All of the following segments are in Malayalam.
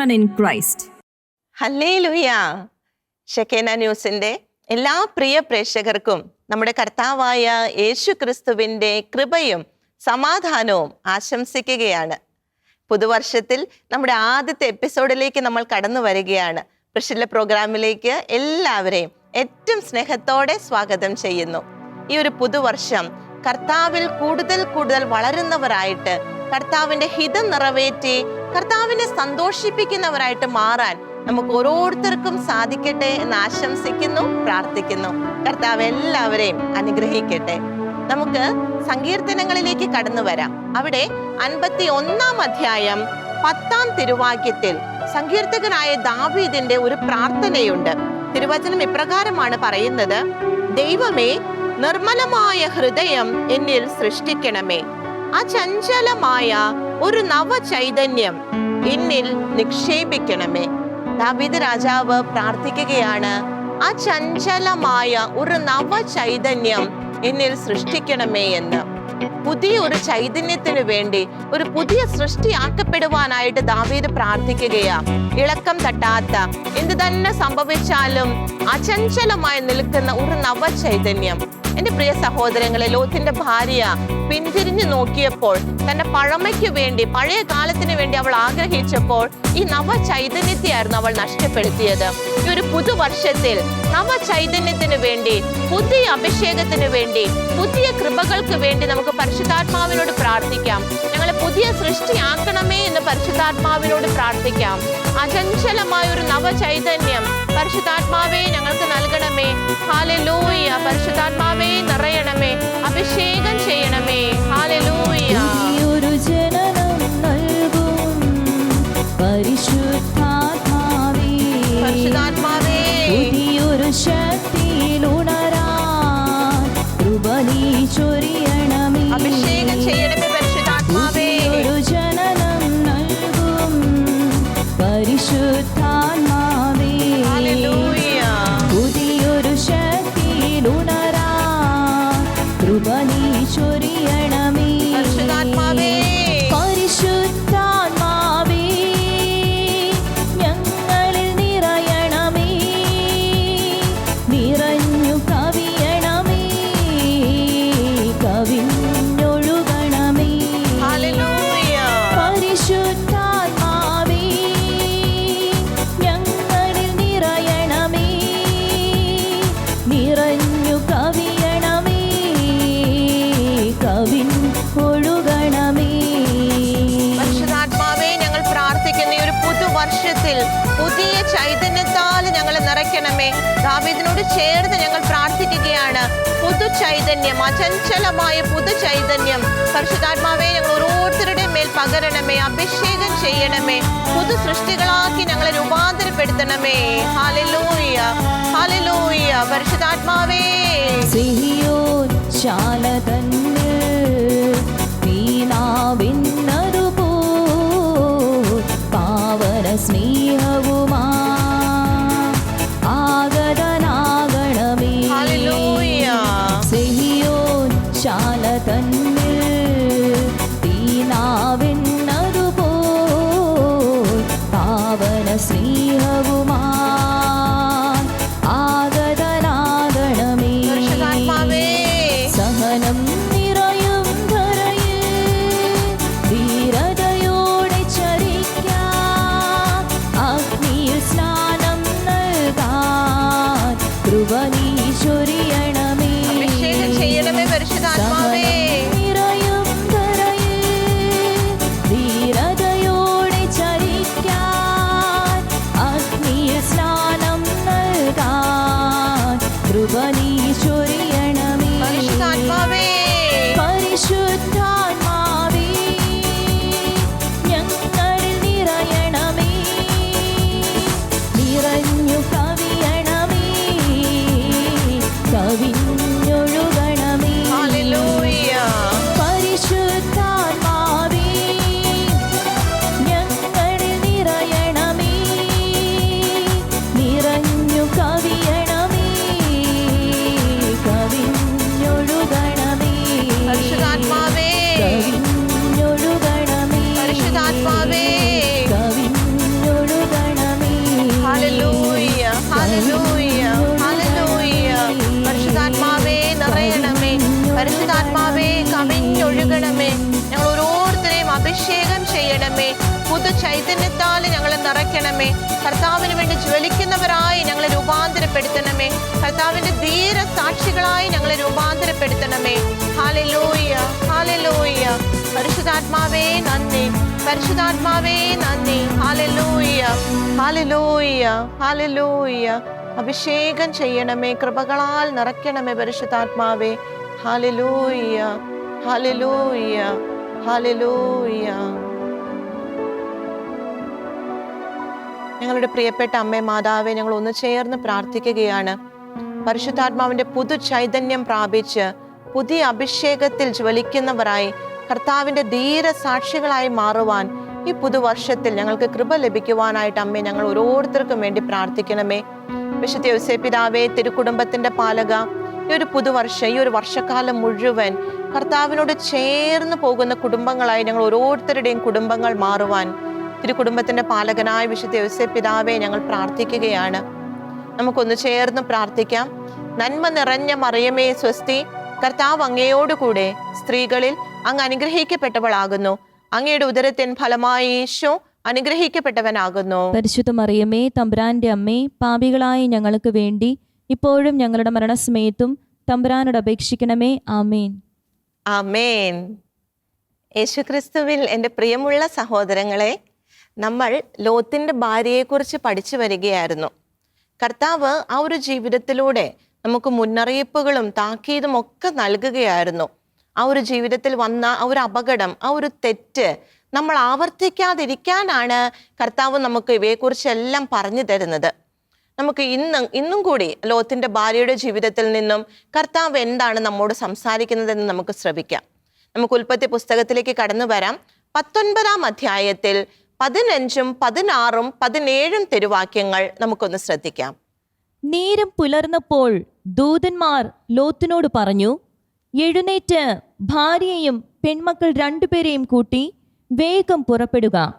women in Christ. Hallelujah. Shekinah ന്യൂസിന്റെ എല്ലാ പ്രിയ പ്രേക്ഷകർക്കും നമ്മുടെ കർത്താവായ യേശു ക്രിസ്തുവിന്റെ കൃപയും സമാധാനവും ആശംസിക്കുകയാണ്. പുതുവർഷത്തിൽ നമ്മുടെ ആദ്യത്തെ എപ്പിസോഡിലേക്ക് നമ്മൾ കടന്നു വരികയാണ്. പ്രിഷിലെ പ്രോഗ്രാമിലേക്ക് എല്ലാവരെയും ഏറ്റവും സ്നേഹത്തോടെ സ്വാഗതം ചെയ്യുന്നു. ഈ ഒരു പുതുവർഷം കർത്താവിൽ കൂടുതൽ കൂടുതൽ വളരുന്നവരായിട്ട് കർത്താവിന്റെ ഹിതം നിറവേറ്റി കർത്താവിനെ സന്തോഷിപ്പിക്കുന്നവരായിട്ട് മാറാൻ നമുക്ക് ഓരോരുത്തർക്കും സാധിക്കട്ടെ എന്ന് ആശംസിക്കുന്നു പ്രാർത്ഥിക്കുന്നു. കർത്താവ് എല്ലാവരെയും അനുഗ്രഹിക്കട്ടെ. നമുക്ക് സങ്കീർത്തനങ്ങളിലേക്ക് കടന്നു വരാം. അവിടെ അൻപത്തി ഒന്നാം അധ്യായം പത്താം തിരുവാക്യത്തിൽ സങ്കീർത്തകനായ ദാവീദിന്റെ ഒരു പ്രാർത്ഥനയുണ്ട്. തിരുവചനം ഇപ്രകാരമാണ് പറയുന്നത് ദൈവമേ നിർമ്മലമായ ഹൃദയം എന്നിൽ സൃഷ്ടിക്കണമേ. അചഞ്ചലമായ ഒരു നവ ചൈതന്യം എന്നിൽ നിക്ഷേപിക്കണമേ. ദാവീദ് രാജാവ് പ്രാർത്ഥിക്കുകയാണ് അചഞ്ചലമായ ഒരു നവ ചൈതന്യം എന്നിൽ സൃഷ്ടിക്കണമേ എന്ന്. പുതിയ ഒരു ചൈതന്യത്തിന് വേണ്ടി ഒരു പുതിയ സൃഷ്ടിയാക്കപ്പെടുവാനായിട്ട് ദാവീദ് പ്രാർത്ഥിക്കുകയാ ഇളക്കം തട്ടാത്ത എന്ത് തന്നെ സംഭവിച്ചാലും അചഞ്ചലമായി നിൽക്കുന്ന ഒരു നവചൈതന്യം. എന്റെ പ്രിയ സഹോദരങ്ങളെ ലോത്തിന്റെ ഭാര്യ പിന്തിരിഞ്ഞു നോക്കിയപ്പോൾ തന്റെ പഴമയ്ക്ക് വേണ്ടി പഴയ കാലത്തിന് വേണ്ടി അവൾ ആഗ്രഹിച്ചപ്പോൾ ഈ നവ ചൈതന്യത്തെയായിരുന്നു അവൾ നഷ്ടപ്പെടുത്തിയത്. ഈ ഒരു പുതുവർഷത്തിൽ നവ ചൈതന്യത്തിന് വേണ്ടി പുതിയ അഭിഷേകത്തിന് വേണ്ടി പുതിയ കൃപകൾക്ക് വേണ്ടി നമുക്ക് പരിശുദ്ധാത്മാവിനോട് പ്രാർത്ഥിക്കാം. ഞങ്ങളെ പുതിയ സൃഷ്ടിയാക്കണമേ എന്ന് പരിശുദ്ധാത്മാവിനോട് പ്രാർത്ഥിക്കാം. അചഞ്ചലമായ ഒരു നവചൈതന്യം. പരിശുദ്ധാത്മാവേ ഞങ്ങൾക്ക് നൽകണമേ. ഹാലലൂയ പരിശുദ്ധാത്മാവേ നിറയണമേ. അഭിഷേകം ചെയ്യണമേ. ഹാലലൂയ പുതിയൊരു ജനനം നൽകും പരിശുദ്ധാത്മാവേ. കൃപ നീ ചൊരിയണമേ പുതു ചൈതന്യം അചഞ്ചലമായ പുതു ചൈതന്യം പരിശുദ്ധാത്മാവേ ഞങ്ങൾ ഓരോരുത്തരുടെ മേൽ പകരണമേ അഭിഷേകം ചെയ്യണമേ. പുതു സൃഷ്ടികളാക്കി ഞങ്ങളെ രൂപാന്തരപ്പെടുത്തണമേ. ഹാലലൂയ ഹാലലൂയ പരിശുദ്ധാത്മാവേ. സിഹിയോൻ ശാല ചൈതന്യത്താൽ ഞങ്ങളെ നിറയ്ക്കണമേ. കർത്താവിന് വേണ്ടി ജ്വലിക്കുന്നവരായി ഞങ്ങളെ രൂപാന്തരപ്പെടുത്തണമേ. കർത്താവിന്റെ ധീര സാക്ഷികളായി ഞങ്ങളെ രൂപാന്തരപ്പെടുത്തണമേ. ഹാലലൂയ ഹാലലൂയ പരിശുദ്ധാത്മാവേ നന്ദി. പരിശുദ്ധാത്മാവേ നന്ദി. ഹാലലൂയ ഹാലലൂയ ഹാലലൂയ അഭിഷേകം ചെയ്യണമേ. കൃപകളാൽ നിറയ്ക്കണമേ പരിശുദ്ധാത്മാവേ. ഹാലലൂയ ഹാലലൂയ ഹാലലൂയ ഞങ്ങളുടെ പ്രിയപ്പെട്ട അമ്മേ മാതാവെ ഞങ്ങൾ ഒന്ന് ചേർന്ന് പ്രാർത്ഥിക്കുകയാണ്. പരിശുദ്ധാത്മാവിന്റെ പുതു ചൈതന്യം പ്രാപിച്ച് പുതിയ അഭിഷേകത്തിൽ ജ്വലിക്കുന്നവരായി കർത്താവിന്റെ ധീര സാക്ഷികളായി മാറുവാൻ ഈ പുതുവർഷത്തിൽ ഞങ്ങൾക്ക് കൃപ ലഭിക്കുവാനായിട്ട് അമ്മേ ഞങ്ങൾ ഓരോരുത്തർക്കും വേണ്ടി പ്രാർത്ഥിക്കണമേ. വിശുദ്ധ യോസേ പിതാവേ തിരുക്കുടുംബത്തിന്റെ പാലക ഈ ഒരു പുതുവർഷം ഈ ഒരു വർഷക്കാലം മുഴുവൻ കർത്താവിനോട് ചേർന്ന് പോകുന്ന കുടുംബങ്ങളായി ഞങ്ങൾ ഓരോരുത്തരുടെയും കുടുംബങ്ങൾ മാറുവാൻ തിരുക്കുടുംബത്തിന്റെ പാലകനായ വിശുദ്ധ യോസേ പിതാവെ ഞങ്ങൾ പ്രാർത്ഥിക്കുകയാണ്. നമുക്കൊന്ന് ചേർന്ന് പ്രാർത്ഥിക്കാം. നന്മ നിറഞ്ഞ മറിയമേ സ്വസ്തി കർത്താവ് അങ്ങയോടുകൂടെ സ്ത്രീകളിൽ അങ്ങ് അനുഗ്രഹിക്കപ്പെട്ടവളാകുന്നു. അങ്ങയുടെ ഉദരത്തിൻ ഫലമായി ഈശോ അനുഗ്രഹിക്കപ്പെട്ടവനാകുന്നു. പരിശുദ്ധ മറിയമേ തമ്പുരാന്റെ അമ്മേ പാപികളായ ഞങ്ങൾക്ക് വേണ്ടി ഇപ്പോഴും ഞങ്ങളുടെ മരണസമയത്തും തമ്പുരാനോട് അപേക്ഷിക്കണമേ. ആമേൻ. ആമേൻ. യേശുക്രിസ്തുവിൽ എന്റെ പ്രിയമുള്ള സഹോദരങ്ങളെ നമ്മൾ ലോത്തിന്റെ ഭാര്യയെക്കുറിച്ച് പഠിച്ചു വരികയായിരുന്നു. കർത്താവ് ആ ഒരു ജീവിതത്തിലൂടെ നമുക്ക് മുന്നറിയിപ്പുകളും താക്കീതും ഒക്കെ നൽകുകയായിരുന്നു. ആ ഒരു ജീവിതത്തിൽ വന്ന ആ ഒരു അപകടം ആ ഒരു തെറ്റ് നമ്മൾ ആവർത്തിക്കാതിരിക്കാനാണ് കർത്താവ് നമുക്ക് ഇവയെക്കുറിച്ചെല്ലാം പറഞ്ഞു തരുന്നത്. നമുക്ക് ഇന്ന് ഇന്നും കൂടി ലോത്തിന്റെ ഭാര്യയുടെ ജീവിതത്തിൽ നിന്നും കർത്താവ് എന്താണ് നമ്മോട് സംസാരിക്കുന്നതെന്ന് നമുക്ക് ശ്രമിക്കാം നമുക്ക് ഉൽപ്പത്തി പുസ്തകത്തിലേക്ക് കടന്നു വരാം. പത്തൊൻപതാം അധ്യായത്തിൽ പതിനഞ്ചും പതിനാറും പതിനേഴും തെരുവാക്യങ്ങൾ നമുക്കൊന്ന് ശ്രദ്ധിക്കാം. നേരം പുലർന്നപ്പോൾ ദൂതന്മാർ ലോത്തിനോട് പറഞ്ഞു എഴുന്നേറ്റ് ഭാര്യയെയും പെൺമക്കൾ രണ്ടുപേരെയും കൂട്ടി വേഗം പുറപ്പെടുക.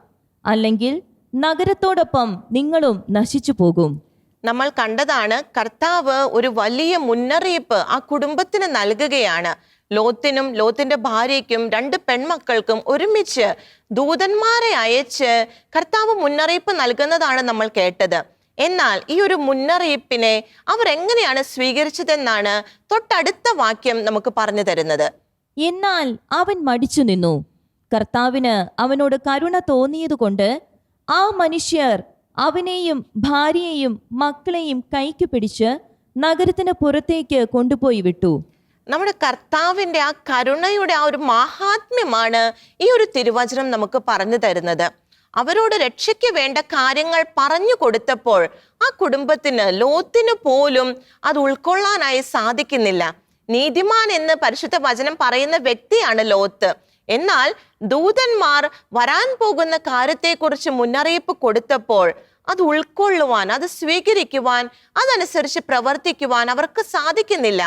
അല്ലെങ്കിൽ നഗരത്തോടൊപ്പം നിങ്ങളും നശിച്ചു പോകും. നമ്മൾ കണ്ടതാണ് കർത്താവ് ഒരു വലിയ മുന്നറിയിപ്പ് ആ കുടുംബത്തിന് നൽകുകയാണ്. ലോത്തിനും ലോത്തിന്റെ ഭാര്യയ്ക്കും രണ്ട് പെൺമക്കൾക്കും ഒരുമിച്ച് ദൂതന്മാരെ അയച്ച് കർത്താവ് മുന്നറിയിപ്പ് നൽകുന്നതാണ് നമ്മൾ കേട്ടത്. എന്നാൽ ഈ ഒരു മുന്നറിയിപ്പിനെ അവർ എങ്ങനെയാണ് സ്വീകരിച്ചതെന്നാണ് തൊട്ടടുത്ത വാക്യം നമുക്ക് പറഞ്ഞു തരുന്നത്. എന്നാൽ അവൻ മടിച്ചു നിന്നു. കർത്താവിന് അവനോട് കരുണ തോന്നിയതുകൊണ്ട് ആ മനുഷ്യർ അവനെയും ഭാര്യയെയും മക്കളെയും കൈക്ക് പിടിച്ച് നഗരത്തിന് പുറത്തേക്ക് കൊണ്ടുപോയി വിട്ടു. നമ്മുടെ കർത്താവിന്റെ ആ കരുണയുടെ ആ ഒരു മാഹാത്മ്യമാണ് ഈ ഒരു തിരുവചനം നമുക്ക് പറഞ്ഞു തരുന്നത്. അവരോട് രക്ഷയ്ക്ക് വേണ്ട കാര്യങ്ങൾ പറഞ്ഞു കൊടുത്തപ്പോൾ ആ കുടുംബത്തിന് ലോത്തിന് പോലും അത് ഉൾക്കൊള്ളാനായി സാധിക്കുന്നില്ല. നീതിമാൻ എന്ന് പരിശുദ്ധ വചനം പറയുന്ന വ്യക്തിയാണ് ലോത്ത്. എന്നാൽ ദൂതന്മാർ വരാൻ പോകുന്ന കാര്യത്തെക്കുറിച്ച് മുന്നറിയിപ്പ് കൊടുത്തപ്പോൾ അത് ഉൾക്കൊള്ളുവാൻ അത് സ്വീകരിക്കുവാൻ അതനുസരിച്ച് പ്രവർത്തിക്കുവാൻ അവർക്ക് സാധിക്കുന്നില്ല.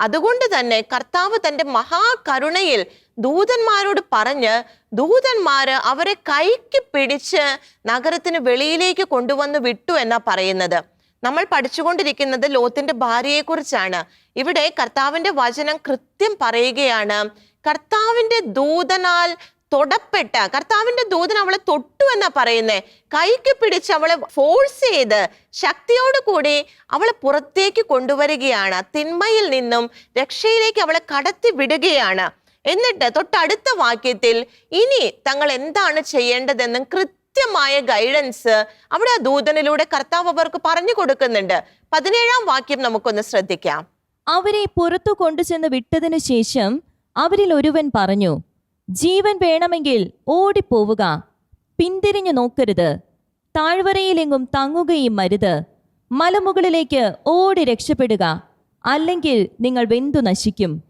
അതുകൊണ്ട് തന്നെ കർത്താവ് തന്റെ മഹാകരുണയിൽ ദൂതന്മാരോട് പറഞ്ഞ് ദൂതന്മാര് അവരെ കൈക്ക് പിടിച്ച് നഗരത്തിന് വെളിയിലേക്ക് കൊണ്ടുവന്ന് വിട്ടു എന്നാ പറയുന്നത്. നമ്മൾ പഠിച്ചുകൊണ്ടിരിക്കുന്നത് ലോത്തിന്റെ ഭാര്യയെക്കുറിച്ചാണ്. ഇവിടെ കർത്താവിന്റെ വചനം കൃത്യം പറയുകയാണ്. കർത്താവിന്റെ ദൂതനാൽ തൊടപ്പെട്ട കർത്താവിന്റെ ദൂതൻ അവളെ തൊട്ടു എന്നാ പറയുന്നേ. കൈക്ക് പിടിച്ച് അവളെ ഫോഴ്സ് ചെയ്ത് ശക്തിയോട് കൂടി അവളെ പുറത്തേക്ക് കൊണ്ടുവരികയാണ്. തിന്മയിൽ നിന്നും രക്ഷയിലേക്ക് അവളെ കടത്തി വിടുകയാണ്. എന്നിട്ട് തൊട്ടടുത്ത വാക്യത്തിൽ ഇനി തങ്ങൾ എന്താണ് ചെയ്യേണ്ടതെന്നും കൃത്യമായ ഗൈഡൻസ് അവിടെ ആ ദൂതനിലൂടെ കർത്താവ് അവർക്ക് പറഞ്ഞു കൊടുക്കുന്നുണ്ട്. പതിനേഴാം വാക്യം നമുക്കൊന്ന് ശ്രദ്ധിക്കാം. അവരെ പുറത്തു കൊണ്ടുചെന്ന് വിട്ടതിനു ശേഷം അവരിൽ ഒരുവൻ പറഞ്ഞു ജീവൻ വേണമെങ്കിൽ ഓടിപ്പോവുക. പിന്തിരിഞ്ഞു നോക്കരുത്. താഴ്വരയിലെങ്ങും തങ്ങുകയും മരുത് മലമുകളിലേക്ക് ഓടി രക്ഷപ്പെടുക. അല്ലെങ്കിൽ നിങ്ങൾ വെന്തു നശിക്കും.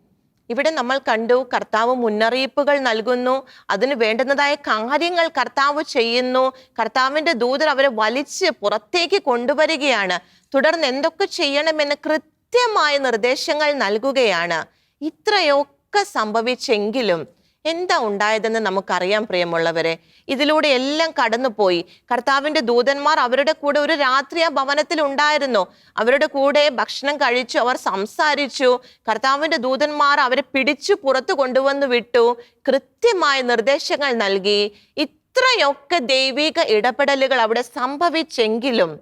ഇവിടെ നമ്മൾ കണ്ടു കർത്താവ് മുന്നറിയിപ്പുകൾ നൽകുന്നു. അതിന് വേണ്ടുന്നതായ കാര്യങ്ങൾ കർത്താവ് ചെയ്യുന്നു. കർത്താവിന്റെ ദൂതർ അവരെ വലിച്ച് പുറത്തേക്ക് കൊണ്ടുവരികയാണ്. തുടർന്ന് എന്തൊക്കെ ചെയ്യണമെന്ന് കൃത്യമായ നിർദ്ദേശങ്ങൾ നൽകുകയാണ്. ഇത്രയൊക്കെ സംഭവിച്ചെങ്കിലും എന്താ ഉണ്ടായതെന്ന് നമുക്കറിയാം പ്രിയമുള്ളവരെ. ഇതിലൂടെ എല്ലാം കടന്നുപോയി. കർത്താവിന്റെ ദൂതന്മാർ അവരുടെ കൂടെ ഒരു രാത്രി ആ ഭവനത്തിൽ ഉണ്ടായിരുന്നു. അവരുടെ കൂടെ ഭക്ഷണം കഴിച്ചു അവർ സംസാരിച്ചു. കർത്താവിന്റെ ദൂതന്മാർ അവരെ പിടിച്ചു പുറത്തു കൊണ്ടുവന്ന് വിട്ടു. കൃത്യമായ നിർദ്ദേശങ്ങൾ നൽകി. ഇത്രയൊക്കെ ദൈവിക ഇടപെടലുകൾ അവിടെ സംഭവിച്ചെങ്കിലും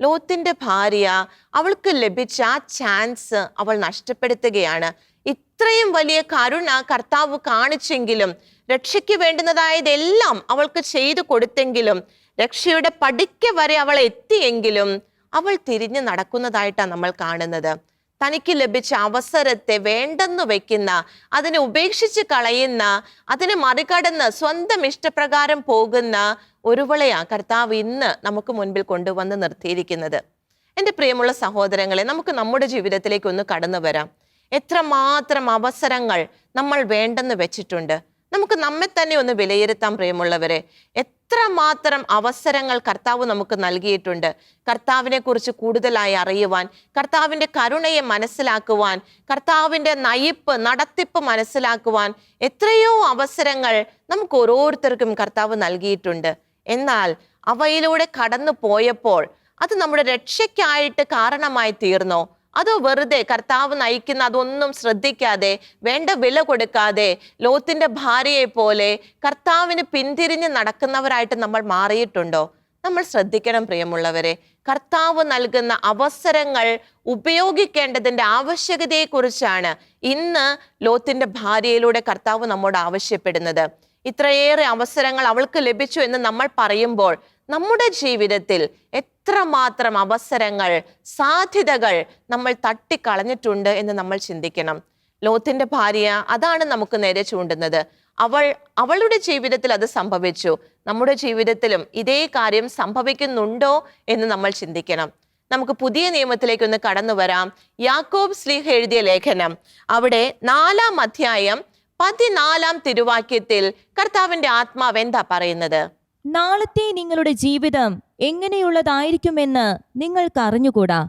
ലോത്തിന്റെ ഭാര്യ അവൾക്ക് ലഭിച്ച ആ ചാൻസ് അവൾ നഷ്ടപ്പെടുത്തുകയാണ്. ഇത്രയും വലിയ കരുണ കർത്താവ് കാണിച്ചെങ്കിലും രക്ഷയ്ക്ക് വേണ്ടുന്നതായതെല്ലാം അവൾക്ക് ചെയ്തു കൊടുത്തെങ്കിലും രക്ഷയുടെ പടിക്ക് വരെ അവൾ എത്തിയെങ്കിലും അവൾ തിരിഞ്ഞു നടക്കുന്നതായിട്ടാണ് നമ്മൾ കാണുന്നത്. തനിക്ക് ലഭിച്ച അവസരത്തെ വേണ്ടെന്ന് വെക്കുന്ന അതിനെ ഉപേക്ഷിച്ച് കളയുന്ന അതിനെ മറികടന്ന് സ്വന്തം ഇഷ്ടപ്രകാരം പോകുന്ന ഒരുവളെയാ കർത്താവ് ഇന്ന് നമുക്ക് മുൻപിൽ കൊണ്ടുവന്ന് നിർത്തിയിരിക്കുന്നത്. എന്റെ പ്രിയമുള്ള സഹോദരങ്ങളെ നമുക്ക് നമ്മുടെ ജീവിതത്തിലേക്ക് ഒന്ന് കടന്നു വരാം. എത്രമാത്രം അവസരങ്ങൾ നമ്മൾ വേണ്ടെന്ന് വെച്ചിട്ടുണ്ട്. നമുക്ക് നമ്മെ തന്നെ ഒന്ന് വിലയിരുത്താം പ്രിയമുള്ളവരെ എത്രമാത്രം അവസരങ്ങൾ കർത്താവ് നമുക്ക് നൽകിയിട്ടുണ്ട്. കർത്താവിനെ കുറിച്ച് കൂടുതലായി അറിയുവാൻ കർത്താവിന്റെ കരുണയെ മനസ്സിലാക്കുവാൻ കർത്താവിന്റെ നയിപ്പ് നടത്തിപ്പ് മനസ്സിലാക്കുവാൻ എത്രയോ അവസരങ്ങൾ നമുക്ക് ഓരോരുത്തർക്കും കർത്താവ് നൽകിയിട്ടുണ്ട്. എന്നാൽ അവയിലൂടെ കടന്നു പോയപ്പോൾ അത് നമ്മുടെ രക്ഷയ്ക്കായിട്ട് കാരണമായി തീർന്നോ? അതോ വെറുതെ കർത്താവ് നയിക്കുന്ന അതൊന്നും ശ്രദ്ധിക്കാതെ വേണ്ട വില കൊടുക്കാതെ ലോത്തിന്റെ ഭാര്യയെ പോലെ കർത്താവിന് പിന്തിരിഞ്ഞ് നടക്കുന്നവരായിട്ട് നമ്മൾ മാറിയിട്ടുണ്ടോ? നമ്മൾ ശ്രദ്ധിക്കണം പ്രിയമുള്ളവരെ. കർത്താവ് നൽകുന്ന അവസരങ്ങൾ ഉപയോഗിക്കേണ്ടതിന്റെ ആവശ്യകതയെക്കുറിച്ചാണ് ഇന്ന് ലോത്തിന്റെ ഭാര്യയിലൂടെ കർത്താവ് നമ്മോട് ആവശ്യപ്പെടുന്നത്. ഇത്രയേറെ അവസരങ്ങൾ അവൾക്ക് ലഭിച്ചു എന്ന് നമ്മൾ പറയുമ്പോൾ നമ്മുടെ ജീവിതത്തിൽ എത്രമാത്രം അവസരങ്ങൾ സാധ്യതകൾ നമ്മൾ തട്ടിക്കളഞ്ഞിട്ടുണ്ട് എന്ന് നമ്മൾ ചിന്തിക്കണം. ലോത്തിന്റെ ഭാര്യ അതാണ് നമുക്ക് നേരെ ചൂണ്ടുന്നത്. അവൾ അവളുടെ ജീവിതത്തിൽ അത് സംഭവിച്ചു. നമ്മുടെ ജീവിതത്തിലും ഇതേ കാര്യം സംഭവിക്കുന്നുണ്ടോ എന്ന് നമ്മൾ ചിന്തിക്കണം. നമുക്ക് പുതിയ നിയമത്തിലേക്ക് ഒന്ന് കടന്നു വരാം. യാക്കോബ് സ്ലീഹ് എഴുതിയ ലേഖനം. അവിടെ നാലാം അധ്യായം പതിനാലാം തിരുവാക്യത്തിൽ കർത്താവിന്റെ ആത്മാവ് എന്താ പറയുന്നത്? നാളത്തെ നിങ്ങളുടെ ജീവിതം എങ്ങനെയുള്ളതായിരിക്കുമെന്ന് നിങ്ങൾക്ക് അറിഞ്ഞുകൂടാ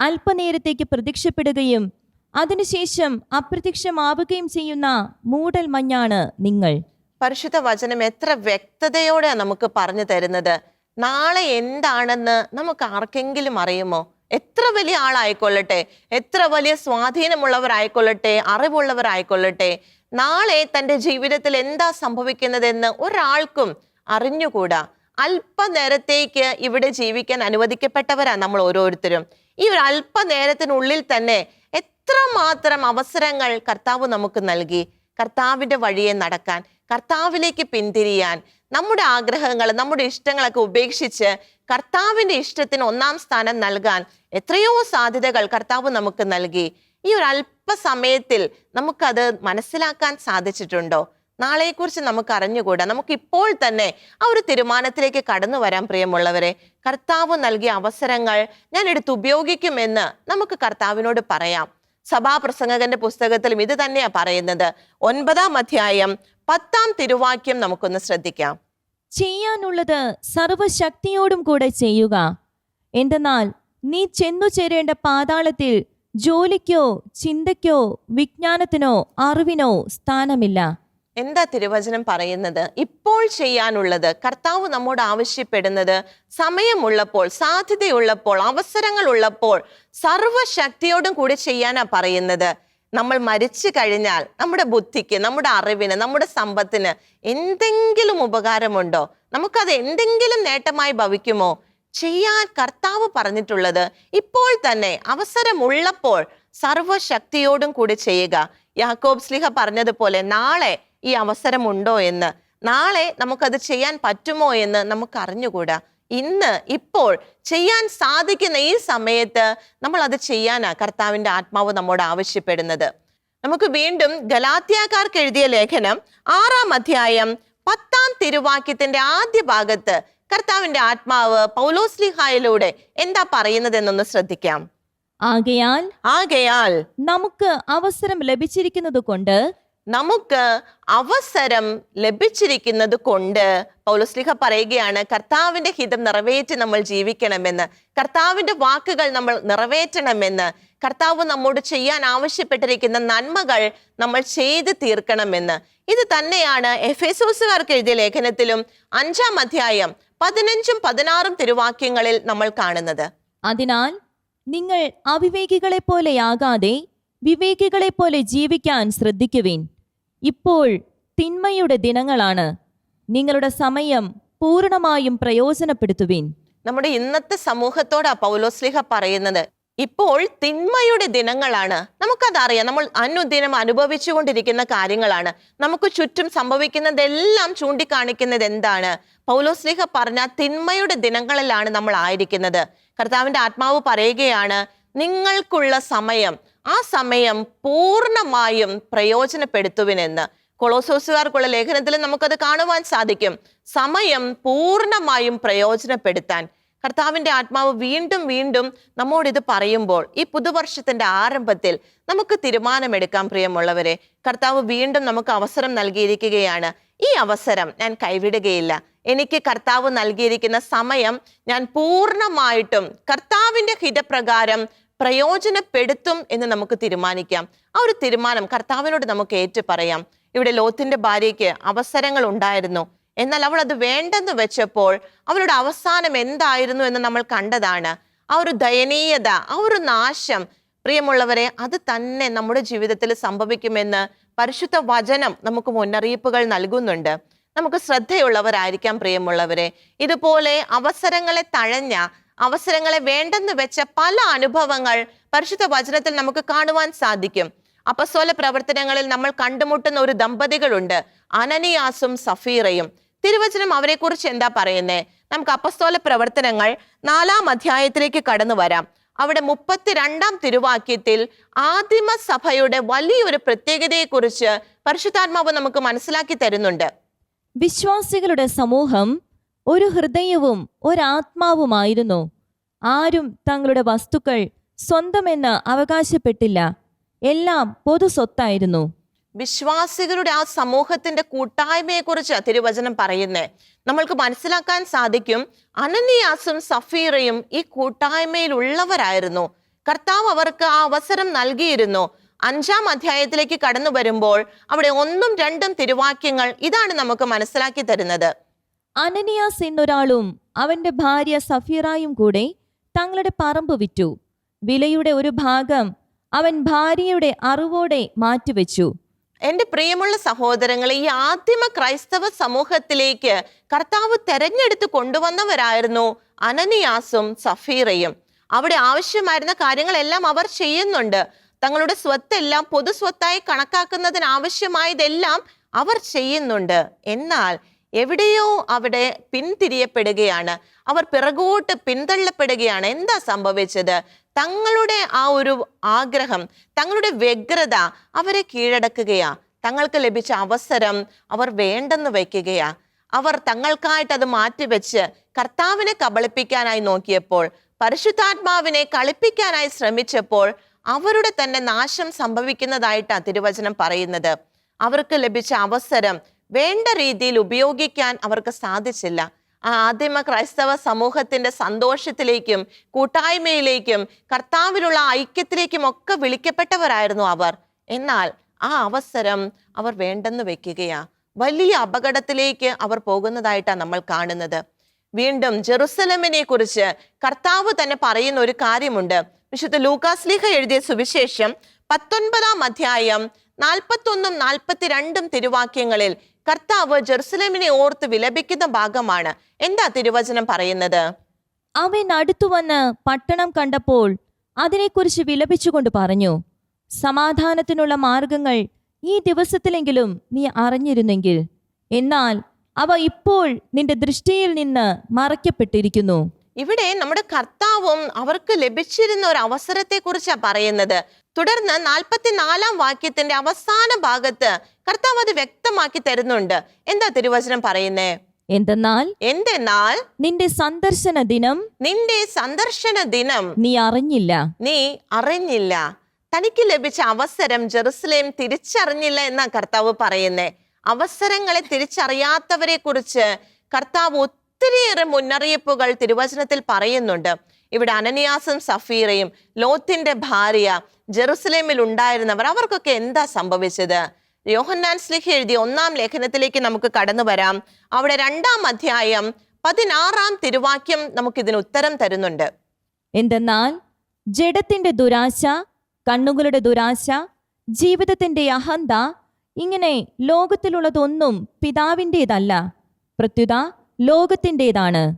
അല്പനേരത്തേക്ക് പ്രത്യക്ഷപ്പെടുകയും അതിനുശേഷം അപ്രത്യക്ഷമാവുകയും ചെയ്യുന്ന മൂടൽ മഞ്ഞാണ് നിങ്ങൾ. പരിശുദ്ധ വചനം എത്ര വ്യക്തതയോടെ നമുക്ക് പറഞ്ഞു തരുന്നത്? നാളെ എന്താണെന്ന് നമുക്ക് ആർക്കെങ്കിലും അറിയുമോ? എത്ര വലിയ ആളായിക്കൊള്ളട്ടെ? എത്ര വലിയ സ്വാധീനമുള്ളവരായിക്കൊള്ളട്ടെ? അറിവുള്ളവരായിക്കൊള്ളട്ടെ? നാളെ തന്റെ ജീവിതത്തിൽ എന്താ സംഭവിക്കുന്നതെന്ന് ഒരാൾക്കും അറിഞ്ഞുകൂടാ. അല്പനേരത്തേക്ക് ഇവിടെ ജീവിക്കാൻ അനുവദിക്കപ്പെട്ടവരാ നമ്മൾ ഓരോരുത്തരും. ഈ ഒരു അല്പനേരത്തിനുള്ളിൽ തന്നെ എത്രമാത്രം അവസരങ്ങൾ കർത്താവ് നമുക്ക് നൽകി. കർത്താവിന്റെ വഴിയെ നടക്കാൻ കർത്താവിലേക്ക് പിന്തിരിയാൻ നമ്മുടെ ആഗ്രഹങ്ങൾ നമ്മുടെ ഇഷ്ടങ്ങളൊക്കെ ഉപേക്ഷിച്ച് കർത്താവിന്റെ ഇഷ്ടത്തിന് ഒന്നാം സ്ഥാനം നൽകാൻ എത്രയോ സാധ്യതകൾ കർത്താവ് നമുക്ക് നൽകി. ഈ ഒരു അല്പസമയത്തിൽ നമുക്കത് മനസ്സിലാക്കാൻ സാധിച്ചിട്ടുണ്ടോ? നാളെക്കുറിച്ച് നമുക്ക് അറിഞ്ഞുകൂടാ നമുക്ക് ഇപ്പോൾ തന്നെ ആ ഒരു തീരുമാനത്തിലേക്ക് കടന്നു വരാൻ പ്രിയമുള്ളവരെ കർത്താവ് നൽകിയ അവസരങ്ങൾ ഞാൻ എടുത്ത് ഉപയോഗിക്കുമെന്ന് നമുക്ക് കർത്താവിനോട് പറയാം. സഭാപ്രസംഗകന്റെ പുസ്തകത്തിലും ഇത് തന്നെയാ പറയുന്നത്. ഒൻപതാം അധ്യായം പത്താം തിരുവാക്യം നമുക്കൊന്ന് ശ്രദ്ധിക്കാം. ചെയ്യാനുള്ളത് സർവശക്തിയോടും കൂടെ ചെയ്യുക. എന്തെന്നാൽ നീ ചെന്നു ചേരേണ്ട പാതാളത്തിൽ ജോലിക്കോ ചിന്തയ്ക്കോ വിജ്ഞാനത്തിനോ അറിവിനോ സ്ഥാനമില്ല. എന്താ തിരുവചനം പറയുന്നത്? ഇപ്പോൾ ചെയ്യാനുള്ളത് കർത്താവ് നമ്മോട് ആവശ്യപ്പെടുന്നത് സമയമുള്ളപ്പോൾ സാധ്യതയുള്ളപ്പോൾ അവസരങ്ങൾ ഉള്ളപ്പോൾ സർവശക്തിയോടും കൂടി ചെയ്യാനാ പറയുന്നത്. നമ്മൾ മരിച്ചു കഴിഞ്ഞാൽ നമ്മുടെ ബുദ്ധിക്ക് നമ്മുടെ അറിവിന് നമ്മുടെ സമ്പത്തിന് എന്തെങ്കിലും ഉപകാരമുണ്ടോ? നമുക്കത് എന്തെങ്കിലും നേട്ടമായി ഭവിക്കുമോ? ചെയ്യാൻ കർത്താവ് പറഞ്ഞിട്ടുള്ളത് ഇപ്പോൾ തന്നെ അവസരമുള്ളപ്പോൾ സർവശക്തിയോടും കൂടി ചെയ്യുക. യാക്കോബ് സ്ലിഹ പറഞ്ഞതുപോലെ നാളെ ഈ അവസരമുണ്ടോ എന്ന്. നാളെ നമുക്കത് ചെയ്യാൻ പറ്റുമോ എന്ന് നമുക്ക് അറിഞ്ഞുകൂടാ ഇന്ന് ഇപ്പോൾ ചെയ്യാൻ സാധിക്കുന്ന ഈ സമയത്ത് നമ്മൾ അത് ചെയ്യാനാ കർത്താവിന്റെ ആത്മാവ് നമ്മോട് ആവശ്യപ്പെടുന്നത്. നമുക്ക് വീണ്ടും ഗലാത്യാക്കാർക്ക് എഴുതിയ ലേഖനം ആറാം അധ്യായം പത്താം തിരുവാക്യത്തിന്റെ ആദ്യ ഭാഗത്ത് കർത്താവിന്റെ ആത്മാവ് പൗലോസ്ലിഹായിലൂടെ എന്താ പറയുന്നത് എന്നൊന്ന് ശ്രദ്ധിക്കാം. ആകയാൽ ആകയാൽ നമുക്ക് അവസരം ലഭിച്ചിരിക്കുന്നത് കൊണ്ട് നമുക്ക് അവസരം ലഭിച്ചിരിക്കുന്നത് കൊണ്ട് പൗലസ്ലിഹ പറയുകയാണ് കർത്താവിന്റെ ഹിതം നിറവേറ്റി നമ്മൾ ജീവിക്കണമെന്ന്. കർത്താവിന്റെ വാക്കുകൾ നമ്മൾ നിറവേറ്റണമെന്ന്. കർത്താവ് നമ്മോട് ചെയ്യാൻ ആവശ്യപ്പെട്ടിരിക്കുന്ന നന്മകൾ നമ്മൾ ചെയ്ത് തീർക്കണമെന്ന്. ഇത് തന്നെയാണ് എഫേസോസുകാർക്ക് എഴുതിയ ലേഖനത്തിലും അഞ്ചാം അധ്യായം പതിനഞ്ചും പതിനാറും തിരുവാക്യങ്ങളിൽ നമ്മൾ കാണുന്നത്. അതിനാൽ നിങ്ങൾ അവിവേകികളെ പോലെയാകാതെ വിവേകികളെ പോലെ ജീവിക്കാൻ ശ്രദ്ധിക്കുവിൻ. ഇപ്പോൾ തിന്മയുടെ ദിനങ്ങളാണ്. നിങ്ങളുടെ സമയം പൂർണമായും പ്രയോജനപ്പെടുത്തുവിൻ. നമ്മുടെ ഇന്നത്തെ സമൂഹത്തോടാ പൗലോസ്ലിഹ പറയുന്നത്. ഇപ്പോൾ തിന്മയുടെ ദിനങ്ങളാണ്. നമുക്കതറിയാം. നമ്മൾ അനുദിനം അനുഭവിച്ചുകൊണ്ടിരിക്കുന്ന കാര്യങ്ങളാണ്. നമുക്ക് ചുറ്റും സംഭവിക്കുന്നതെല്ലാം ചൂണ്ടിക്കാണിക്കുന്നത് എന്താണ്? പൗലോസ്ലിഹ പറഞ്ഞ തിന്മയുടെ ദിനങ്ങളിലാണ് നമ്മൾ ആയിരിക്കുന്നത്. കർത്താവിന്റെ ആത്മാവ് പറയുകയാണ് നിങ്ങൾക്കുള്ള സമയം ആ സമയം പൂർണമായും പ്രയോജനപ്പെടുത്തുവിനെന്ന് കൊളോസോസുകാർക്കുള്ള ലേഖനത്തിൽ നമുക്കത് കാണുവാൻ സാധിക്കും. സമയം പൂർണമായും പ്രയോജനപ്പെടുത്താൻ കർത്താവിന്റെ ആത്മാവ് വീണ്ടും വീണ്ടും നമ്മോട് ഇത് പറയുമ്പോൾ ഈ പുതുവർഷത്തിന്റെ ആരംഭത്തിൽ നമുക്ക് തീരുമാനമെടുക്കാം പ്രിയമുള്ളവരെ. കർത്താവ് വീണ്ടും നമുക്ക് അവസരം നൽകിയിരിക്കുകയാണ്. ഈ അവസരം ഞാൻ കൈവിടുകയില്ല. എനിക്ക് കർത്താവ് നൽകിയിരിക്കുന്ന സമയം ഞാൻ പൂർണമായിട്ടും കർത്താവിന്റെ ഹിതപ്രകാരം പ്രയോജനപ്പെടുത്തും എന്ന് നമുക്ക് തീരുമാനിക്കാം. ആ ഒരു തീരുമാനം കർത്താവിനോട് നമുക്ക് ഏറ്റു പറയാം ഇവിടെ ലോത്തിന്റെ ഭാര്യയ്ക്ക് അവസരങ്ങൾ ഉണ്ടായിരുന്നു. എന്നാൽ അവൾ അത് വേണ്ടെന്ന് വെച്ചപ്പോൾ അവളുടെ അവസാനം എന്തായിരുന്നു എന്ന് നമ്മൾ കണ്ടതാണ്. ആ ഒരു ദയനീയത ആ ഒരു നാശം. പ്രിയമുള്ളവരെ അത് തന്നെ നമ്മുടെ ജീവിതത്തിൽ സംഭവിക്കുമെന്ന് പരിശുദ്ധ വചനം നമുക്ക് മുന്നറിയിപ്പുകൾ നൽകുന്നുണ്ട്. നമുക്ക് ശ്രദ്ധയുള്ളവരായിരിക്കാം പ്രിയമുള്ളവരെ. ഇതുപോലെ അവസരങ്ങളെ തഴഞ്ഞ അവസരങ്ങളെ വേണ്ടെന്ന് വെച്ച പല അനുഭവങ്ങൾ പരിശുദ്ധ വചനത്തിൽ നമുക്ക് കാണുവാൻ സാധിക്കും. അപസ്വല പ്രവർത്തനങ്ങളിൽ നമ്മൾ കണ്ടുമുട്ടുന്ന ഒരു ദമ്പതികളുണ്ട്. അനനിയാസും സഫീറയും. തിരുവചനം അവരെ കുറിച്ച് എന്താ പറയുന്നേ? നമുക്ക് അപസ്തോല പ്രവർത്തനങ്ങൾ നാലാം അധ്യായത്തിലേക്ക് കടന്നു വരാം. അവിടെ മുപ്പത്തിരണ്ടാം തിരുവാക്യത്തിൽ ആദിമ സഭയുടെ വലിയൊരു പ്രത്യേകതയെക്കുറിച്ച് പരിശുദ്ധാത്മാവ് നമുക്ക് മനസ്സിലാക്കി തരുന്നുണ്ട്. വിശ്വാസികളുടെ സമൂഹം ഒരു ഹൃദയവും ഒരാത്മാവുമായിരുന്നു. ആരും തങ്ങളുടെ വസ്തുക്കൾ സ്വന്തമെന്ന് അവകാശപ്പെട്ടില്ല. എല്ലാം പൊതു സ്വത്തായിരുന്നു. വിശ്വാസികളുടെ ആ സമൂഹത്തിന്റെ കൂട്ടായ്മയെ കുറിച്ച് തിരുവചനം പറയുന്നേ നമ്മൾക്ക് മനസ്സിലാക്കാൻ സാധിക്കും അനന്യാസും സഫീറയും ഈ കൂട്ടായ്മയിൽ ഉള്ളവരായിരുന്നു കർത്താവ് അവർക്ക് ആ അവസരം നൽകിയിരുന്നു. അഞ്ചാം അധ്യായത്തിലേക്ക് കടന്നു വരുമ്പോൾ അവിടെ ഒന്നും രണ്ടും തിരുവാക്യങ്ങൾ ഇതാണ് നമുക്ക് മനസ്സിലാക്കി തരുന്നത്. അനനിയാസ് എന്നൊരാളും അവന്റെ ഭാര്യ സഫീറായും കൂടെ തങ്ങളുടെ പറമ്പ് വിറ്റു. വിലയുടെ ഒരു ഭാഗം അവൻ ഭാര്യയുടെ അറിവോടെ മാറ്റിവെച്ചു. എന്റെ പ്രിയമുള്ള സഹോദരങ്ങളെ ഈ ആദിമ ക്രൈസ്തവ സമൂഹത്തിലേക്ക് കർത്താവ് തെരഞ്ഞെടുത്ത് കൊണ്ടുവന്നവരായിരുന്നു അനനിയാസും സഫീറയും. അവിടെ ആവശ്യമായിരുന്ന കാര്യങ്ങളെല്ലാം അവർ ചെയ്യുന്നുണ്ട്. തങ്ങളുടെ സ്വത്തെല്ലാം പൊതു സ്വത്തായി കണക്കാക്കുന്നതിന് ആവശ്യമായതെല്ലാം അവർ ചെയ്യുന്നുണ്ട്. എന്നാൽ എവിടെയോ അവിടെ പിന്തിരിയപ്പെടുകയാണ്. അവർ പിറകോട്ട് പിന്തള്ളപ്പെടുകയാണ്. എന്താ സംഭവിച്ചത്? തങ്ങളുടെ ആ ഒരു ആഗ്രഹം തങ്ങളുടെ വ്യഗ്രത അവരെ കീഴടക്കുകയാ. തങ്ങൾക്ക് ലഭിച്ച അവസരം അവർ വേണ്ടെന്ന് വയ്ക്കുകയാ. അവർ തങ്ങൾക്കായിട്ട് അത് മാറ്റിവെച്ച് കർത്താവിനെ കബളിപ്പിക്കാനായി നോക്കിയപ്പോൾ പരിശുദ്ധാത്മാവിനെ കളിപ്പിക്കാനായി ശ്രമിച്ചപ്പോൾ അവരുടെ തന്നെ നാശം സംഭവിക്കുന്നതായിട്ടാണ് തിരുവചനം പറയുന്നത്. അവർക്ക് ലഭിച്ച അവസരം വേണ്ട രീതിയിൽ ഉപയോഗിക്കാൻ അവർക്ക് സാധിച്ചില്ല. ആ ആദിമ ക്രൈസ്തവ സമൂഹത്തിന്റെ സന്തോഷത്തിലേക്കും കൂട്ടായ്മയിലേക്കും കർത്താവിലുള്ള ഐക്യത്തിലേക്കും ഒക്കെ വിളിക്കപ്പെട്ടവരായിരുന്നു അവർ. എന്നാൽ ആ അവസരം അവർ വേണ്ടെന്ന് വെക്കുകയാ. വലിയ അപകടത്തിലേക്ക് അവർ പോകുന്നതായിട്ടാണ് നമ്മൾ കാണുന്നത്. വീണ്ടും ജെറുസലമിനെ കുറിച്ച് കർത്താവ് തന്നെ പറയുന്ന ഒരു കാര്യമുണ്ട്. വിശുദ്ധ ലൂക്കാസ്ലിഹ എഴുതിയ സുവിശേഷം പത്തൊൻപതാം അധ്യായം നാൽപ്പത്തൊന്നും നാൽപ്പത്തിരണ്ടും തിരുവാക്യങ്ങളിൽ കർത്താവ് ജെറുസലേമിനെ ഓർത്ത് വിലപിക്കുന്ന ഭാഗമാണ്. എന്താ തിരുവചനം പറയുന്നത്? അവൻ അടുത്തു വന്ന് പട്ടണം കണ്ടപ്പോൾ അതിനെക്കുറിച്ച് വിലപിച്ചുകൊണ്ട് പറഞ്ഞു സമാധാനത്തിനുള്ള മാർഗങ്ങൾ ഈ ദിവസത്തിലെങ്കിലും നീ അറിഞ്ഞിരുന്നെങ്കിൽ എന്നാൽ അവ ഇപ്പോൾ നിന്റെ ദൃഷ്ടിയിൽ നിന്ന് മറയ്ക്കപ്പെട്ടിരിക്കുന്നു. ഇവിടെ നമ്മുടെ കർത്താവും അവർക്ക് ലഭിച്ചിരുന്ന ഒരു അവസരത്തെ കുറിച്ചാണ് പറയുന്നത്. തുടർന്ന് നാൽപ്പത്തിനാലാം വാക്യത്തിന്റെ അവസാന ഭാഗത്ത് കർത്താവ് അത് വ്യക്തമാക്കി തരുന്നുണ്ട്. എന്താ തിരുവചനം പറയുന്നേ? എന്തെന്നാൽ? എന്തെന്നാൽ? നിന്റെ സന്ദർശന ദിനം. നിന്റെ സന്ദർശന ദിനം. നീ അറിഞ്ഞില്ല. നീ അറിഞ്ഞില്ല. തനിക്ക് ലഭിച്ച അവസരം ജെറുസലേം തിരിച്ചറിഞ്ഞില്ല എന്നാ കർത്താവ് പറയുന്നേ. അവസരങ്ങളെ തിരിച്ചറിയാത്തവരെ കുറിച്ച് കർത്താവ് ഒത്തിരിയേറെ മുന്നറിയിപ്പുകൾ തിരുവചനത്തിൽ പറയുന്നുണ്ട്. ഇവിടെ അനനിയാസും സഫീറയും ലോത്തിന്റെ ഭാര്യ ജെറുസലേമിൽ ഉണ്ടായിരുന്നവർ അവർക്കൊക്കെ എന്താ സംഭവിച്ചത്? യോഹന്നാൻ സ്ലിഹ എഴുതിയ ഒന്നാം ലേഖനത്തിലേക്ക് നമുക്ക് കടന്നു വരാം. അവിടെ രണ്ടാം അധ്യായം പതിനാറാം തിരുവാക്യം നമുക്കിതിന് ഉത്തരം തരുന്നുണ്ട്. എന്തെന്നാൽ ജഡത്തിന്റെ ദുരാശ കണ്ണുകളുടെ ദുരാശ ജീവിതത്തിന്റെ അഹന്ത ഇങ്ങനെ ലോകത്തിലുള്ളതൊന്നും പിതാവിന്റെതല്ല പ്രത്യുത ലോകത്തിന്റെതാണ്.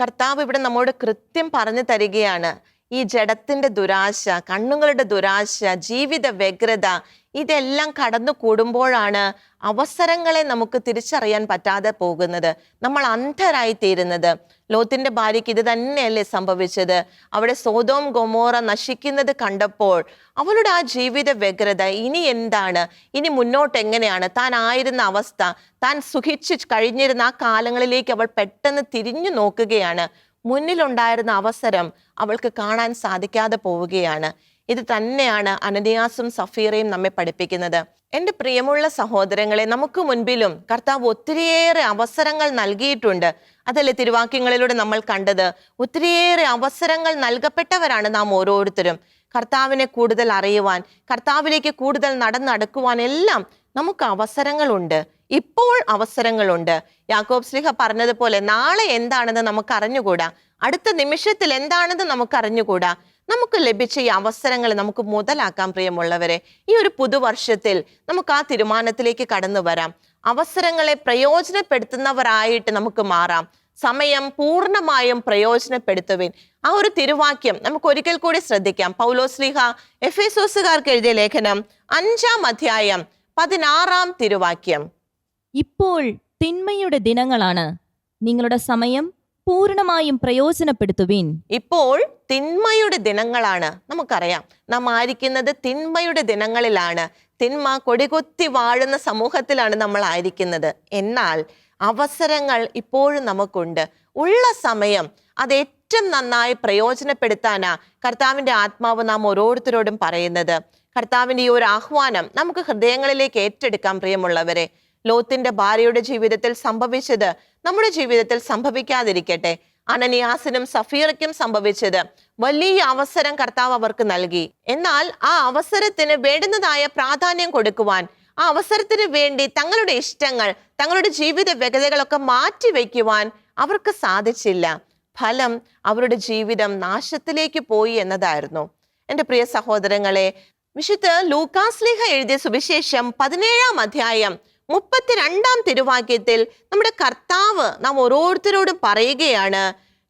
കർത്താവ് ഇവിടെ നമ്മോട് കൃത്യം പറഞ്ഞു തരികയാണ്. ഈ ജഡത്തിന്റെ ദുരാശ കണ്ണുകളുടെ ദുരാശ ജീവിത വ്യഗ്രത ഇതെല്ലാം കടന്നു കൂടുമ്പോഴാണ് അവസരങ്ങളെ നമുക്ക് തിരിച്ചറിയാൻ പറ്റാതെ പോകുന്നത്. നമ്മൾ അന്ധരായി തീരുന്നത് ലോത്തിന്റെ ഭാര്യയ്ക്ക് ഇത് തന്നെയല്ലേ സംഭവിച്ചത്. അവിടെ സോതോം ഗൊമോറ നശിക്കുന്നത് കണ്ടപ്പോൾ അവളുടെ ആ ജീവിത വ്യഗ്രത ഇനി എന്താണ്? ഇനി മുന്നോട്ട് എങ്ങനെയാണ്? താൻ ആയിരുന്ന അവസ്ഥ താൻ സുഖിച്ച് കഴിഞ്ഞിരുന്ന ആ കാലങ്ങളിലേക്ക് അവൾ പെട്ടെന്ന് തിരിഞ്ഞു നോക്കുകയാണ്. മുന്നിലുണ്ടായിരുന്ന അവസരം അവൾക്ക് കാണാൻ സാധിക്കാതെ പോവുകയാണ്. ഇത് തന്നെയാണ് അനന്യാസും സഫീറയും നമ്മെ പഠിപ്പിക്കുന്നത്. എന്റെ പ്രിയമുള്ള സഹോദരങ്ങളെ നമുക്ക് മുൻപിലും കർത്താവ് ഒത്തിരിയേറെ അവസരങ്ങൾ നൽകിയിട്ടുണ്ട്. അതല്ലേ തിരുവാക്യങ്ങളിലൂടെ നമ്മൾ കണ്ടത്? ഒത്തിരിയേറെ അവസരങ്ങൾ നൽകപ്പെട്ടവരാണ് നാം ഓരോരുത്തരും. കർത്താവിനെ കൂടുതൽ അറിയുവാൻ കർത്താവിലേക്ക് കൂടുതൽ നടന്നടക്കുവാൻ എല്ലാം നമുക്ക് അവസരങ്ങളുണ്ട്. ഇപ്പോൾ അവസരങ്ങളുണ്ട്. യാക്കോബ് സ്ലിഹ പറഞ്ഞതുപോലെ നാളെ എന്താണെന്ന് നമുക്ക് അറിഞ്ഞുകൂടാ അടുത്ത നിമിഷത്തിൽ എന്താണെന്ന് നമുക്ക് അറിഞ്ഞുകൂടാ നമുക്ക് ലഭിച്ച ഈ അവസരങ്ങൾ നമുക്ക് മുതലാക്കാൻ പ്രിയമുള്ളവരെ. ഈ ഒരു പുതുവർഷത്തിൽ നമുക്ക് ആ തീരുമാനത്തിലേക്ക് കടന്നു വരാം. അവസരങ്ങളെ പ്രയോജനപ്പെടുത്തുന്നവരായിട്ട് നമുക്ക് മാറാം. സമയം പൂർണമായും പ്രയോജനപ്പെടുത്തുവിൻ. ആ ഒരു തിരുവാക്യം നമുക്ക് ഒരിക്കൽ കൂടി ശ്രദ്ധിക്കാം. പൗലോസ്ലിഹ എഫേസോസുകാർക്ക് എഴുതിയ ലേഖനം അഞ്ചാം അധ്യായം പതിനാറാം തിരുവാക്യം. ഇപ്പോൾ തിന്മയുടെ ദിനങ്ങളാണ്. നിങ്ങളുടെ സമയം പൂർണമായും പ്രയോജനപ്പെടുത്തുവിൻ. ഇപ്പോൾ തിന്മയുടെ ദിനങ്ങളാണ്. നമുക്കറിയാം. നാം ആയിരിക്കുന്നത് തിന്മയുടെ ദിനങ്ങളിലാണ്. തിന്മ കൊടികൊത്തി വാഴുന്ന സമൂഹത്തിലാണ് നമ്മൾ ആയിരിക്കുന്നത്. എന്നാൽ അവസരങ്ങൾ ഇപ്പോഴും നമുക്കുണ്ട്. ഉള്ള സമയം അത് ഏറ്റവും നന്നായി പ്രയോജനപ്പെടുത്താനാ കർത്താവിന്റെ ആത്മാവ് നാം ഓരോരുത്തരോടും പറയുന്നത്. കർത്താവിന്റെ ഈ ഒരു ആഹ്വാനം നമുക്ക് ഹൃദയങ്ങളിലേക്ക് ഏറ്റെടുക്കാം പ്രിയമുള്ളവരെ. ലോത്തിന്റെ ഭാര്യയുടെ ജീവിതത്തിൽ സംഭവിച്ചത് നമ്മുടെ ജീവിതത്തിൽ സംഭവിക്കാതിരിക്കട്ടെ. അനനിയാസിനും സഫീറയ്ക്കും സംഭവിച്ചത് വലിയ അവസരം കർത്താവ് അവർക്ക് നൽകി. എന്നാൽ ആ അവസരത്തിന് വേണ്ടുന്നതായ പ്രാധാന്യം കൊടുക്കുവാൻ ആ അവസരത്തിന് വേണ്ടി തങ്ങളുടെ ഇഷ്ടങ്ങൾ തങ്ങളുടെ ജീവിത വ്യഗ്രതകളൊക്കെ മാറ്റി വയ്ക്കുവാൻ അവർക്ക് സാധിച്ചില്ല. ഫലം അവരുടെ ജീവിതം നാശത്തിലേക്ക് പോയി എന്നതായിരുന്നു. എന്റെ പ്രിയ സഹോദരങ്ങളെ വിശുദ്ധ ലൂക്കാസ്ലിഹ എഴുതിയ സുവിശേഷം പതിനേഴാം അധ്യായം മുപ്പത്തിരണ്ടാം തിരുവാക്യത്തിൽ നമ്മുടെ കർത്താവ് നാം ഓരോരുത്തരോടും പറയുകയാണ്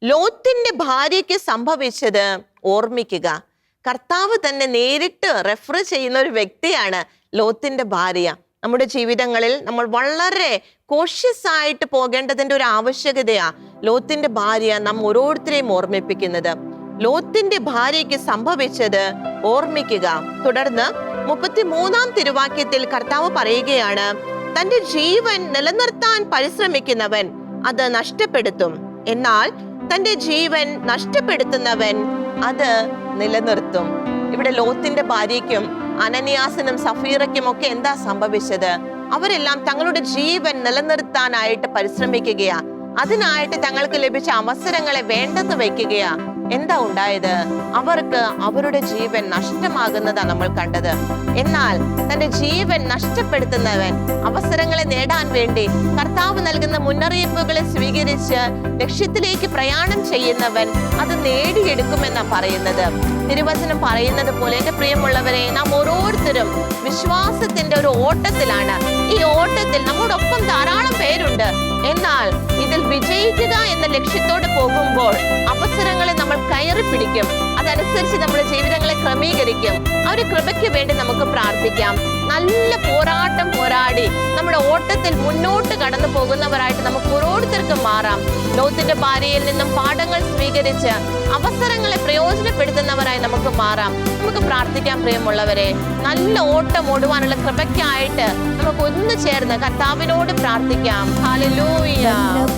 ലോത്തിന്റെ ഭാര്യയ്ക്ക് സംഭവിച്ചത് ഓർമ്മിക്കുക. കർത്താവ് തന്നെ നേരിട്ട് റെഫർ ചെയ്യുന്ന ഒരു വ്യക്തിയാണ് ലോത്തിന്റെ ഭാര്യ. നമ്മുടെ ജീവിതങ്ങളിൽ നമ്മൾ വളരെ കോഷ്യസ് ആയിട്ട് പോകേണ്ടതിന്റെ ഒരു ആവശ്യകതയാ ലോത്തിന്റെ ഭാര്യ നാം ഓരോരുത്തരെയും ഓർമ്മിപ്പിക്കുന്നത്. ലോത്തിന്റെ ഭാര്യയ്ക്ക് സംഭവിച്ചത് ഓർമ്മിക്കുക. തുടർന്ന് മുപ്പത്തിമൂന്നാം തിരുവാക്യത്തിൽ കർത്താവ് പറയുകയാണ് തന്റെ ജീവൻ നിലനിർത്താൻ പരിശ്രമിക്കുന്നവൻ അത് നഷ്ടപ്പെടുത്തും. എന്നാൽ തന്റെ ജീവൻ നഷ്ടപ്പെടുത്തുന്നവൻ അത് നിലനിർത്തും. ഇവിടെ ലോത്തിന്റെ ഭാര്യയ്ക്കും അനന്യാസിനും സഫീറയ്ക്കും ഒക്കെ എന്താ സംഭവിച്ചത്? അവരെല്ലാം തങ്ങളുടെ ജീവൻ നിലനിർത്താനായിട്ട് പരിശ്രമിക്കുകയാ. അതിനായിട്ട് തങ്ങൾക്ക് ലഭിച്ച അവസരങ്ങളെ വേണ്ടെന്ന് വെക്കുകയാ എന്താ ഉണ്ടായത്? അവർക്ക് അവരുടെ ജീവൻ നഷ്ടമാകുന്നതാ നമ്മൾ കണ്ടത്. എന്നാൽ തന്റെ ജീവൻ നഷ്ടപ്പെടുത്തുന്നവൻ അവസരങ്ങളെ നേടാൻ വേണ്ടി കർത്താവ് നൽകുന്ന മുന്നറിയിപ്പുകളെ സ്വീകരിച്ച് ലക്ഷ്യത്തിലേക്ക് പ്രയാണം ചെയ്യുന്നവൻ അത് നേടിയെടുക്കുമെന്നാ പറയുന്നത്. തിരുവചനം പറയുന്നത് പോലെ എന്റെ പ്രിയമുള്ളവരെ നാം ഓരോരുത്തരും വിശ്വാസത്തിന്റെ ഒരു ഓട്ടത്തിലാണ്. ഈ ഓട്ടത്തിൽ നമ്മോടൊപ്പം ധാരാളം പേരുണ്ട്. എന്നാൽ ഇതിൽ വിജയിക്കുക എന്ന ലക്ഷ്യത്തോടെ പോകുമ്പോൾ അവസരങ്ങളെ നമ്മൾ കയറി പിടിക്കും. അതനുസരിച്ച് നമ്മുടെ ജീവിതങ്ങളെ ക്രമീകരിക്കും. ആ ഒരു കൃപയ്ക്ക് വേണ്ടി നമുക്ക് പ്രാർത്ഥിക്കാം. നല്ല പോരാട്ടം പോരാടി. നമ്മുടെ ഓട്ടത്തിൽ മുന്നോട്ട് കടന്നു പോകുന്നവരായിട്ട് നമുക്ക് ഓരോരുത്തർക്കും മാറാം. ലോകത്തിന്റെ ഭാര്യയിൽ നിന്നും പാഠങ്ങൾ സ്വീകരിച്ച് അവസരങ്ങളെ പ്രയോജനപ്പെടുത്തുന്നവരായി നമുക്ക് മാറാം. നമുക്ക് പ്രാർത്ഥിക്കാൻ പ്രിയമുള്ളവരെ. നല്ല ഓട്ടം ഓടുവാനുള്ള കൃപയ്ക്കായിട്ട് നമുക്ക് ഒന്ന് ചേർന്ന് കർത്താവിനോട് പ്രാർത്ഥിക്കാം.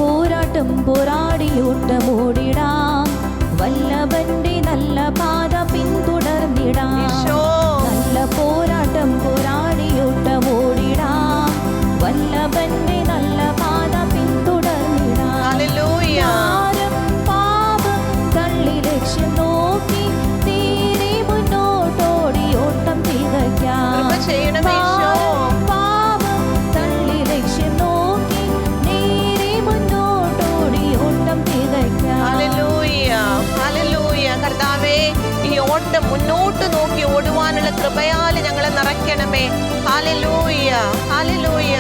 പോരാട്ടം പോരാടി പോരാട്ടം പോരാടിയോട്ടമോടിടാം വല്ലഭന്റെ നല്ല പാത പിന്തുടർന്നിടാം ഈശോ. നല്ല പോരാട്ടം പോരാടിയോട്ടമോടിടാം വല്ലഭന്റെ നല്ല പാത പിന്തുടർന്നിടാം കൃപയാൽ ഞങ്ങളെ നിറയ്ക്കണമേ. ഹാലലൂയ ഹാലലൂയ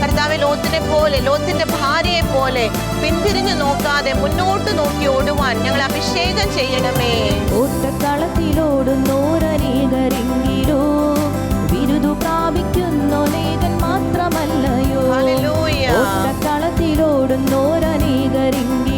കർത്താവ് ലോത്തിനെ പോലെ ലോത്തിന്റെ ഭാര്യയെ പോലെ പിന്തിരിഞ്ഞു നോക്കാതെ മുന്നോട്ട് നോക്കി ഓടുവാൻ ഞങ്ങൾ അഭിഷേകം ചെയ്യണമേ. ഓട്ടക്കളത്തിലോടുന്നോരനേകരെങ്കിലോ ബിരുദു പ്രാപിക്കുന്നൊരേകൻ മാത്രമല്ലയോ. ഓട്ടക്കളത്തിലോടുന്നോരനേകരെങ്കിലോ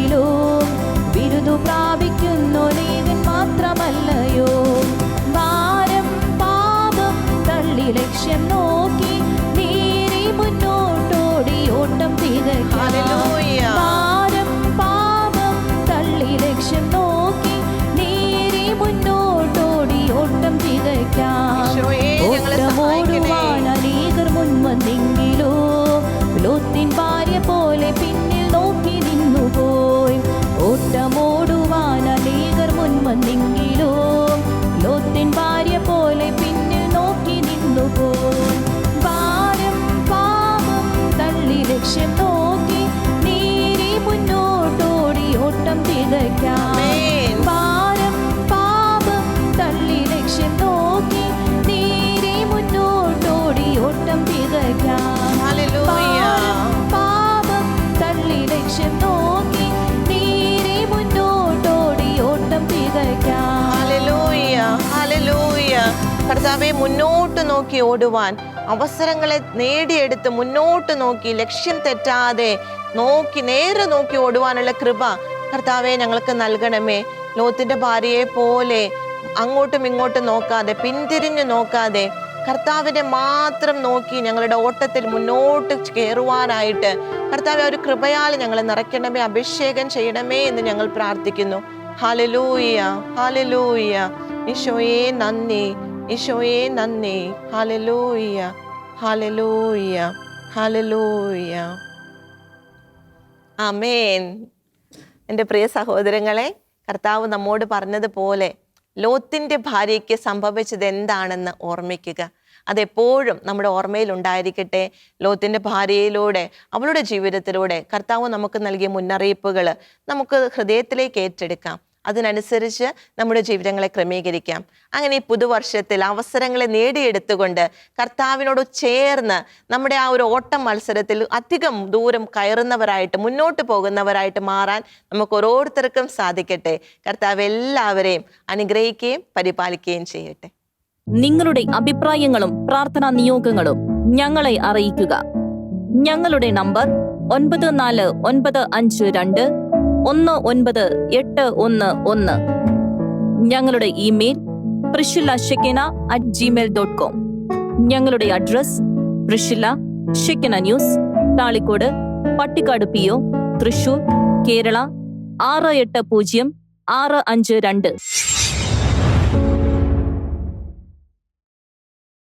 കർത്താവെ മുന്നോട്ട് നോക്കി ഓടുവാൻ അവസരങ്ങളെ നേടിയെടുത്ത് മുന്നോട്ട് നോക്കി ലക്ഷ്യം തെറ്റാതെ നോക്കി നേരെ നോക്കി ഓടുവാനുള്ള കൃപ കർത്താവെ ഞങ്ങൾക്ക് നൽകണമേ. ലോത്തിന്റെ ഭാര്യയെ പോലെ അങ്ങോട്ടും ഇങ്ങോട്ടും നോക്കാതെ പിന്തിരിഞ്ഞു നോക്കാതെ കർത്താവിനെ മാത്രം നോക്കി ഞങ്ങളുടെ ഓട്ടത്തിൽ മുന്നോട്ട് കയറുവാനായിട്ട് കർത്താവെ ഒരു കൃപയാൽ ഞങ്ങളെ നിറയ്ക്കണമേ അഭിഷേകം ചെയ്യണമേ എന്ന് ഞങ്ങൾ പ്രാർത്ഥിക്കുന്നു. ഹാലലൂയ ഹാലലൂയ ഈശോയെ നന്ദി. ഈശോയെ നന്ദി. ഹാലലൂയ ഹാലലൂയ ഹാലലൂയ അമേൻ എന്റെ പ്രിയ സഹോദരങ്ങളെ കർത്താവ് നമ്മോട് പറഞ്ഞതുപോലെ ലോത്തിന്റെ ഭാര്യയ്ക്ക് സംഭവിച്ചത് എന്താണെന്ന് ഓർമ്മിക്കുക. അതെപ്പോഴും നമ്മുടെ ഓർമ്മയിൽ ഉണ്ടായിരിക്കട്ടെ. ലോത്തിന്റെ ഭാര്യയിലൂടെ അവളുടെ ജീവിതത്തിലൂടെ കർത്താവ് നമുക്ക് നൽകിയ മുന്നറിയിപ്പുകൾ നമുക്ക് ഹൃദയത്തിലേക്ക് ഏറ്റെടുക്കാം. അതിനനുസരിച്ച് നമ്മുടെ ജീവിതങ്ങളെ ക്രമീകരിക്കാം. അങ്ങനെ ഈ പുതുവർഷത്തിൽ അവസരങ്ങളെ നേടിയെടുത്തുകൊണ്ട് കർത്താവിനോട് ചേർന്ന് നമ്മുടെ ആ ഒരു ഓട്ടം മത്സരത്തിൽ അധികം ദൂരം കയറുന്നവരായിട്ട് മുന്നോട്ട് പോകുന്നവരായിട്ട് മാറാൻ നമുക്ക് ഓരോരുത്തർക്കും സാധിക്കട്ടെ. കർത്താവ് എല്ലാവരെയും അനുഗ്രഹിക്കുകയും പരിപാലിക്കുകയും ചെയ്യട്ടെ. നിങ്ങളുടെ അഭിപ്രായങ്ങളും പ്രാർത്ഥനാ നിയോഗങ്ങളും ഞങ്ങളെ അറിയിക്കുക. ഞങ്ങളുടെ നമ്പർ ഒൻപത് നാല് ഒൻപത് അഞ്ച് രണ്ട് ഒന്ന് ഒൻപത് എട്ട് ഒന്ന് ഒന്ന്. ഞങ്ങളുടെ email Priscilla Shekina at Gmail dot com ഞങ്ങളുടെ address Priscilla Shekina news Thalikkode Pattikkad P O Thrissur Kerala ആറ് എട്ട് പൂജ്യം ആറ് അഞ്ച് രണ്ട്.